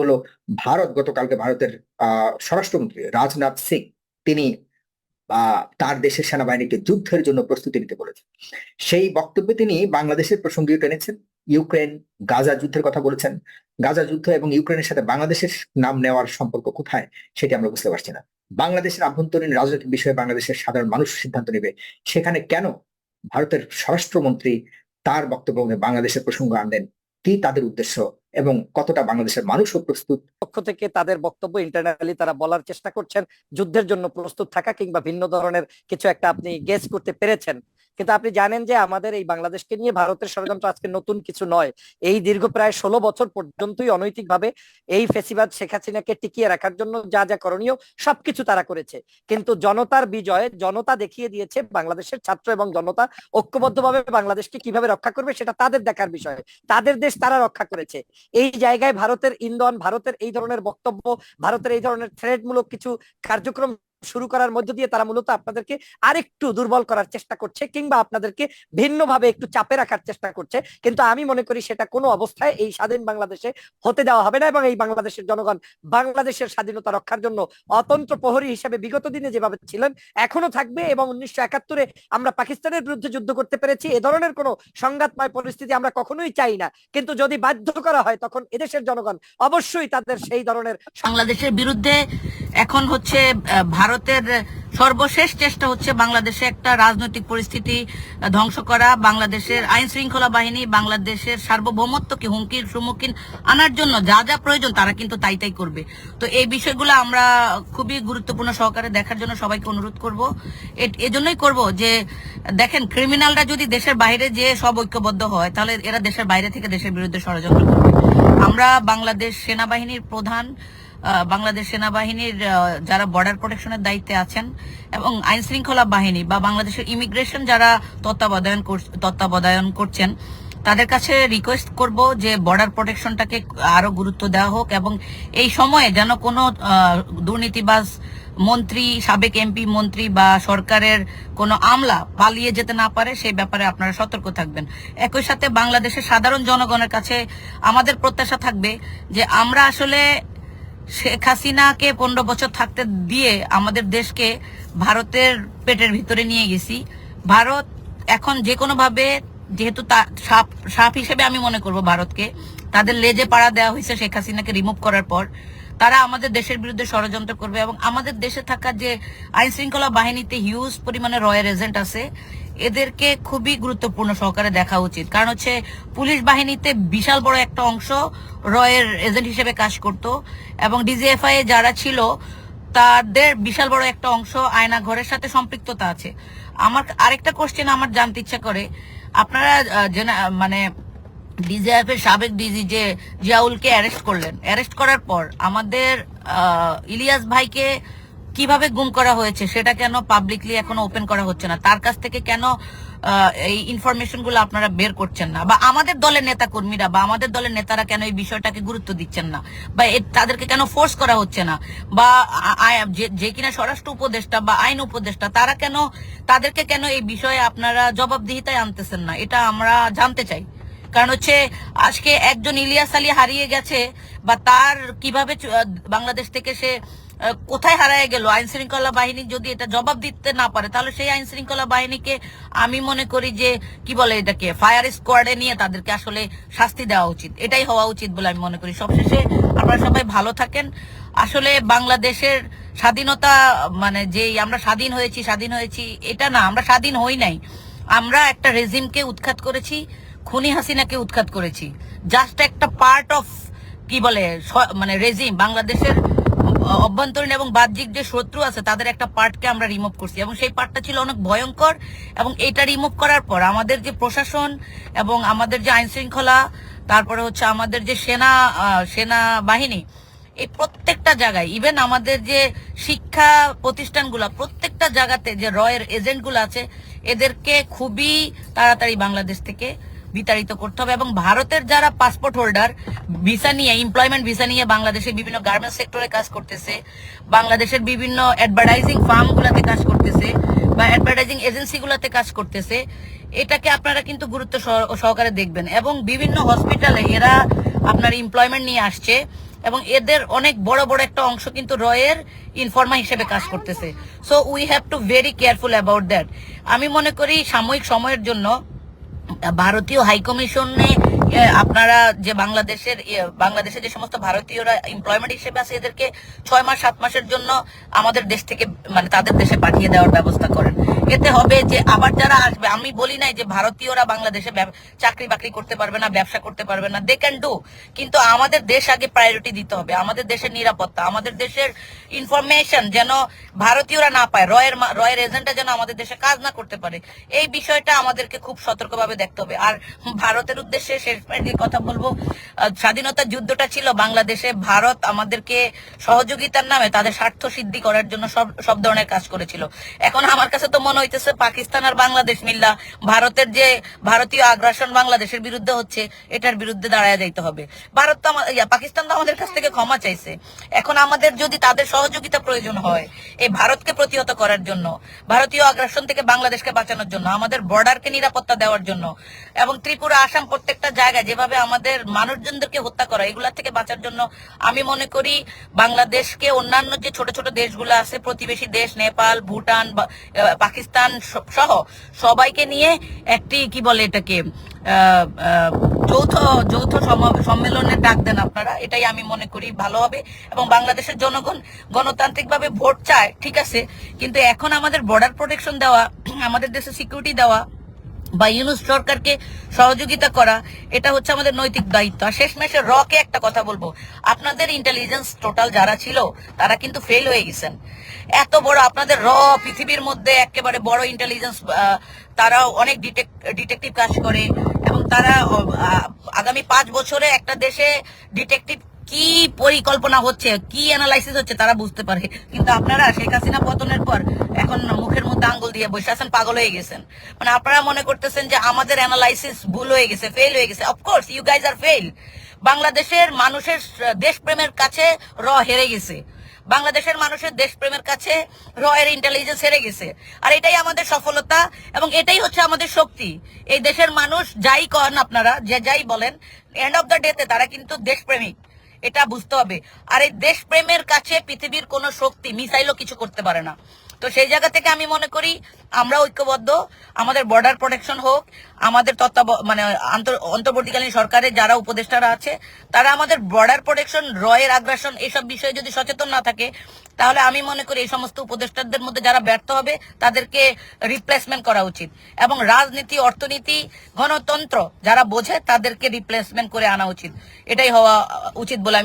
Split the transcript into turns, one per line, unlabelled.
হলো ভারত, গতকালকে ভারতের স্বরাষ্ট্রমন্ত্রী রাজনাথ সিং, তিনি তার দেশের সেনাবাহিনীকে যুদ্ধের জন্য প্রস্তুতি নিতে বলেছেন। সেই বক্তব্যে তিনি বাংলাদেশের প্রসঙ্গেও টেনেছেন, ইউক্রেন, গাজা যুদ্ধের কথা বলেছেন। গাজা যুদ্ধ এবং ইউক্রেনের সাথে বাংলাদেশের নাম নেওয়ার সম্পর্ক কোথায় সেটি আমরা বুঝতে পারছি না। বাংলাদেশের আভ্যন্তরীণ রাজনৈতিক বিষয়ে বাংলাদেশের সাধারণ মানুষ সিদ্ধান্ত নেবে। সেখানে কেন ভারতের স্বরাষ্ট্রমন্ত্রী তার বক্তব্য বাংলাদেশের প্রসঙ্গ আনলেন। কি তাদের উদ্দেশ্য এবং কতটা বাংলাদেশের মানুষও প্রস্তুত?
পক্ষ থেকে তাদের বক্তব্য ইন্টারনালি তারা বলার চেষ্টা করছেন। যুদ্ধের জন্য প্রস্তুত থাকা কিংবা ভিন্ন ধরনের কিছু একটা আপনি গেস করতে পেরেছেন। কিন্তু আপনি জানেন যে আমাদের এই বাংলাদেশকে নিয়ে ভারতের ষড়যন্ত্র আজকে নতুন কিছু নয়। এই দীর্ঘ প্রায় ষোলো বছর পর্যন্তই অনৈতিকভাবে এই ফেসিবাদ শেখ হাসিনাকে টিকিয়ে রাখার জন্য যা যা করণীয় সবকিছু তারা করেছে। কিন্তু জনতার বিজয়ে, জনতা দেখিয়ে দিয়েছে বাংলাদেশের ছাত্র এবং জনতা ঐক্যবদ্ধভাবে বাংলাদেশকে কীভাবে রক্ষা করবে সেটা তাদের দেখার বিষয়। তাদের দেশ তারা রক্ষা করেছে। এই জায়গায় ভারতের ইন্ধন, ভারতের এই ধরনের বক্তব্য, ভারতের এই ধরনের থ্রেডমূলক কিছু কার্যক্রম শুরু করার মধ্য দিয়ে তারা মূলত আপনাদেরকে আরেকটু দুর্বল করার চেষ্টা করছে কিংবা আপনাদেরকে ভিন্নভাবে একটু চাপে রাখার চেষ্টা করছে। কিন্তু আমি মনে করি সেটা কোনো অবস্থায় এই স্বাধীন বাংলাদেশে হতে দেওয়া হবে না এবং এই বাংলাদেশের জনগণ বাংলাদেশের স্বাধীনতা রক্ষার জন্য অতন্ত্র প্রহরী হিসেবে বিগত দিনে যেভাবে ছিলেন, এখনও থাকবে এবং উনিশশো একাত্তরে আমরা পাকিস্তানের বিরুদ্ধে যুদ্ধ করতে পেরেছি। এ ধরনের কোনো সংঘাতময় পরিস্থিতি আমরা কখনোই চাই না। কিন্তু যদি বাধ্য করা হয় তখন এদেশের জনগণ অবশ্যই তাদের সেই ধরনের
বাংলাদেশের বিরুদ্ধে এখন হচ্ছে ভারতের সর্বশেষ চেষ্টা হচ্ছে বাংলাদেশে একটা রাজনৈতিক পরিস্থিতি ধ্বংস করা, বাংলাদেশের আইন শৃঙ্খলা বাহিনী, বাংলাদেশের সার্বভৌমত্বকে হুমকির সম্মুখীন আনার জন্য যা যা প্রয়োজন তারা কিন্তু তাই তাই করবে। তো এই বিষয়গুলো আমরা খুবই গুরুত্বপূর্ণ সহকারে দেখার জন্য সবাইকে অনুরোধ করব। এজন্যই করব যে, দেখেন ক্রিমিনালরা যদি দেশের বাইরে যে সব ঐক্যবদ্ধ হয়, তাহলে এরা দেশের বাইরে থেকে দেশের বিরুদ্ধে ষড়যন্ত্র করবে। আমরা বাংলাদেশ সেনাবাহিনীর প্রধান বাংলাদেশ সেনাবাহিনীর যারা বর্ডার প্রোটেকশনের দায়িত্বে আছেন এবং আইন শৃঙ্খলা বাহিনী বা বাংলাদেশের ইমিগ্রেশন যারা তত্ত্বাবধায়ন তত্ত্বাবধান করছেন, তাদের কাছে রিকোয়েস্ট করব যে বর্ডার প্রোটেকশনটাকে আরও গুরুত্ব দেওয়া হোক এবং এই সময়ে যেন কোনো দুর্নীতিবাজ মন্ত্রী, সাবেক এমপি মন্ত্রী বা সরকারের কোনো আমলা পালিয়ে যেতে না পারে সেই ব্যাপারে আপনারা সতর্ক থাকবেন। একই সাথে বাংলাদেশের সাধারণ জনগণের কাছে আমাদের প্রত্যাশা থাকবে যে আমরা আসলে শেখ হাসিনাকে পনেরো বছর থাকতে দিয়ে আমাদের দেশকে ভারতের পেটের ভিতরে নিয়ে গেছি। ভারত এখন যে কোনো ভাবে যেহেতু সাপ সাপ হিসেবে আমি মনে করব ভারতকে, তাদের লেজে পাড়া দেওয়া হয়েছে শেখ হাসিনাকে রিমুভ করার পর। তারা আমাদের দেশের বিরুদ্ধে ষড়যন্ত্র করবে এবং আমাদের দেশে থাকা যে আইন শৃঙ্খলা বাহিনীতে হিউজ পরিমাণে রয়্যাল এজেন্ট আছে এদেরকে খুবই গুরুত্বপূর্ণ সহকারে দেখা উচিত। কারণ হচ্ছে পুলিশ বাহিনীতে বিশাল বড় একটা অংশ রয়ের এজেন্ট হিসেবে কাজ করত এবং ডিজিএফআই যারা ছিল, তাদের বিশাল বড় একটা অংশ আয়না ঘরের সাথে সম্পৃক্ততা আছে। আমার আরেকটা কোশ্চেন আমার জানতে ইচ্ছা করে, আপনারা মানে ডিজিএফ এর সাবেক ডিজি যে জিয়াউলকে অ্যারেস্ট করলেন অ্যারেস্ট করার পর আমাদের ইলিয়াস ভাইকে কীভাবে গুম করা হয়েছে সেটা কেন পাবলিকলি এখনও ওপেন করা হচ্ছে না? তার কাছ থেকে কেন এই ইনফরমেশনগুলো আপনারা বের করছেন না? বা আমাদের দলের নেতা কর্মীরা বা আমাদের দলের নেতারা কেন এই বিষয়টাকে গুরুত্ব দিচ্ছেন না? বা তাদেরকে কেন ফোর্স করা হচ্ছে না? বা যে- কিনা স্বরাষ্ট্র উপদেষ্টা বা আইন উপদেষ্টা, তারা কেন, তাদেরকে কেন এই বিষয়ে আপনারা জবাবদিহিতায় আনতেছেন না? এটা আমরা জানতে চাই। কারণ হচ্ছে, আজকে একজন ইলিয়াস আলী হারিয়ে গেছে বা তার কীভাবে বাংলাদেশ থেকে সে কোথায় হারায় গেল? আইন শৃঙ্খলা বাহিনী যদি এটা জবাব দিতে না পারে, তাহলে সেই আইন শৃঙ্খলা বাহিনীকে আমি মনে করি যে, কি বলে এটাকে, ফায়ার স্কোয়াডে নিয়ে তাদেরকে আসলে শাস্তি দেওয়া উচিত। এটাই হওয়া উচিত বলে আমি মনে করি। সবশেষে আপনারা সবাই ভালো থাকেন। আসলে বাংলাদেশের স্বাধীনতা মানে যেই আমরা স্বাধীন হয়েছি স্বাধীন হয়েছি, এটা না, আমরা স্বাধীন হই নাই। আমরা একটা রেজিমকে উৎখাত করেছি, খুনি হাসিনাকে উৎখাত করেছি। জাস্ট একটা পার্ট অফ কি বলে মানে রেজিম, বাংলাদেশের অভ্যন্তরীণ এবং বাহ্যিক যে শত্রু আছে, তাদের একটা পার্টকে আমরা রিমুভ করছি। এবং সেই পার্টটা ছিল অনেক ভয়ঙ্কর এবং এটা রিমুভ করার পর আমাদের যে প্রশাসন এবং আমাদের যে আইন শৃঙ্খলা তারপরে হচ্ছে আমাদের যে সেনা সেনা বাহিনী, এই প্রত্যেকটা জায়গায় ইভেন আমাদের যে শিক্ষা প্রতিষ্ঠানগুলো, প্রত্যেকটা জায়গাতে যে রয়ের এজেন্টগুলো আছে, এদেরকে খুবই তাড়াতাড়ি বাংলাদেশ থেকে বিতাড়িত করতে হবে এবং ভারতের যারা পাসপোর্ট হোল্ডার ভিসা নিয়ে এমপ্লয়মেন্ট ভিসা নিয়ে বাংলাদেশের বিভিন্ন গার্মেন্টস সেক্টরে কাজ করতেছে, বাংলাদেশের বিভিন্ন অ্যাডভার্টাইজিং ফার্মগুলোতে কাজ করতেছে বা অ্যাডভার্টাইজিং এজেন্সিগুলোতে কাজ করতেছে, এটাকে আপনারা কিন্তু গুরুত্ব সহ- সহকারে দেখবেন। এবং বিভিন্ন হসপিটালে এরা আপনার এমপ্লয়মেন্ট নিয়ে আসছে এবং এদের অনেক বড় বড় একটা অংশ কিন্তু রয়ের ইনফর্মা হিসেবে কাজ করতেছে। So we have to very careful about that আমি মনে করি সাময়িক সময়ের জন্য ভারতীয় হাইকমিশনে আপনারা যে বাংলাদেশের বাংলাদেশে যে সমস্ত ভারতীয়রা এমপ্লয়মেন্ট হিসেবে আছে, এদেরকে ছয় মাস, সাত মাসের জন্য আমাদের দেশ থেকে মানে তাদের দেশে পাঠিয়ে দেওয়ার ব্যবস্থা করেন। এতে হবে যে আবার যারা আসবে, আমি বলি নাই যে ভারতীয়রা বাংলাদেশে চাকরি বাকরি করতে পারবে না, ব্যবসা করতে পারবে না দে ক্যান ডু কিন্তু আমাদের দেশ আগে প্রায়োরিটি দিতে হবে, আমাদের দেশের নিরাপত্তা, আমাদের দেশের ইনফরমেশন যেন ভারতীয়রা না পায়, রয়ের রয়ের এজেন্টরা যেন আমাদের দেশে কাজ না করতে পারে, এই বিষয়টা আমাদেরকে খুব সতর্কভাবে দেখতে হবে, আর ভারতের উদ্দেশ্যে যে কথা বলব। স্বাধীনতা যুদ্ধটা ছিল বাংলাদেশে। ভারত আমাদেরকে সহযোগিতার নামে তাদের স্বার্থ সিদ্ধি করার জন্য সব সব ধরনের কাজ করেছিল। এখন আমার কাছে তো মনে হইতেছে পাকিস্তান আর বাংলাদেশ মিল্লা, ভারতের যে ভারতীয় আগ্রাসন বাংলাদেশের বিরুদ্ধে হচ্ছে, এটার বিরুদ্ধে দাঁড়ায় যাইতে হবে। ভারত তো পাকিস্তান তো আমাদের কাছ থেকে ক্ষমা চাইছে। এখন আমাদের যদি তাদের সহযোগিতা প্রয়োজন হয়, এই ভারতকে প্রতিহত করার জন্য, ভারতীয় আগ্রাসন থেকে বাংলাদেশকে বাঁচানোর জন্য, আমাদের বর্ডারকে নিরাপত্তা দেওয়ার জন্য, এবং ত্রিপুরা, আসাম প্রত্যেকটা জায়গায় যেভাবে আমাদের মানুষজনদেরকে হত্যা করা, এগুলা থেকে বাঁচার জন্য আমি মনে করি বাংলাদেশকে অন্যান্য যে ছোট ছোট দেশগুলো আছে, প্রতিবেশী দেশ, নেপাল, ভুটান পাকিস্তান সহ, সবাইকে নিয়ে একটি কি বলে এটাকে যৌথ যৌথ সম- সম্মেলনের ডাক দেন আপনারা, এটাই আমি মনে করি ভালো হবে। এবং বাংলাদেশের জনগণ গণতান্ত্রিকভাবে ভোট চায়, ঠিক আছে, কিন্তু এখন আমাদের বর্ডার প্রোটেকশন দেওয়া, আমাদের দেশে সিকিউরিটি দেওয়া বা ইউনুস সরকারকে সহযোগিতা করা, এটা হচ্ছে আমাদের নৈতিক দায়িত্ব। আর শেষমেশে রকে একটা কথা বলব। আপনাদের ইন্টেলিজেন্স টোটাল যারা ছিল, তারা কিন্তু ফেল হয়ে গেছেন। এত বড় আপনাদের র পৃথিবীর মধ্যে একেবারে বড় ইন্টেলিজেন্স তারাও অনেক ডিটেকটিভ কাজ করে এবং তারা আগামী পাঁচ বছরে একটা দেশে ডিটেকটিভ কি পরিকল্পনা হচ্ছে? কি অ্যানালাইসিস হচ্ছে তারা বুঝতে পারে। কিন্তু আপনারা শেখ হাসিনা পতনের পর এখন মুখের মধ্যে আঙ্গুল দিয়ে বসে আছেন, পাগল হয়ে গেছেন। মানে আপনারা মনে করতেছেন যে আমাদের অ্যানালাইসিস ভুল হয়ে গেছে ফেল হয়ে গেছে। অফকোর্স ইউ গাইজ আর ফেল বাংলাদেশের মানুষের দেশপ্রেমের কাছে র হেরে গেছে। বাংলাদেশের মানুষের দেশপ্রেমের কাছে র এর ইন্টেলিজেন্স হেরে গেছে। আর এটাই আমাদের সফলতা এবং এটাই হচ্ছে আমাদের শক্তি। এই দেশের মানুষ যাই করেন আপনারা, যে যাই বলেন এন্ড অফ দ্য ডেতে তারা কিন্তু দেশপ্রেমিক। এটা বুঝতে হবে। আর এই দেশপ্রেমের কাছে পৃথিবীর কোনো শক্তি, মিসাইলও কিছু করতে পারে না। তো সেই জায়গা থেকে আমি মনে করি আমরা ঐক্যবদ্ধ। আমাদের বর্ডার প্রোটেকশন হোক, আমাদের তত্ত্বাব মানে অন্তর্বর্তীকালীন সরকারের যারা উপদেষ্টারা আছে, তারা আমাদের বর্ডার প্রোটেকশন রয়ের আগ্রাসন এসব বিষয়ে যদি সচেতন না থাকে, তাহলে আমি মনে করি এই সমস্ত উপদেষ্টাদের মধ্যে যারা ব্যর্থ হবে, তাদেরকে রিপ্লেসমেন্ট করা উচিত। এবং রাজনীতি, অর্থনীতি, গণতন্ত্র যারা বোঝে, তাদেরকে রিপ্লেসমেন্ট করে আনা উচিত। এটাই হওয়া উচিত বলে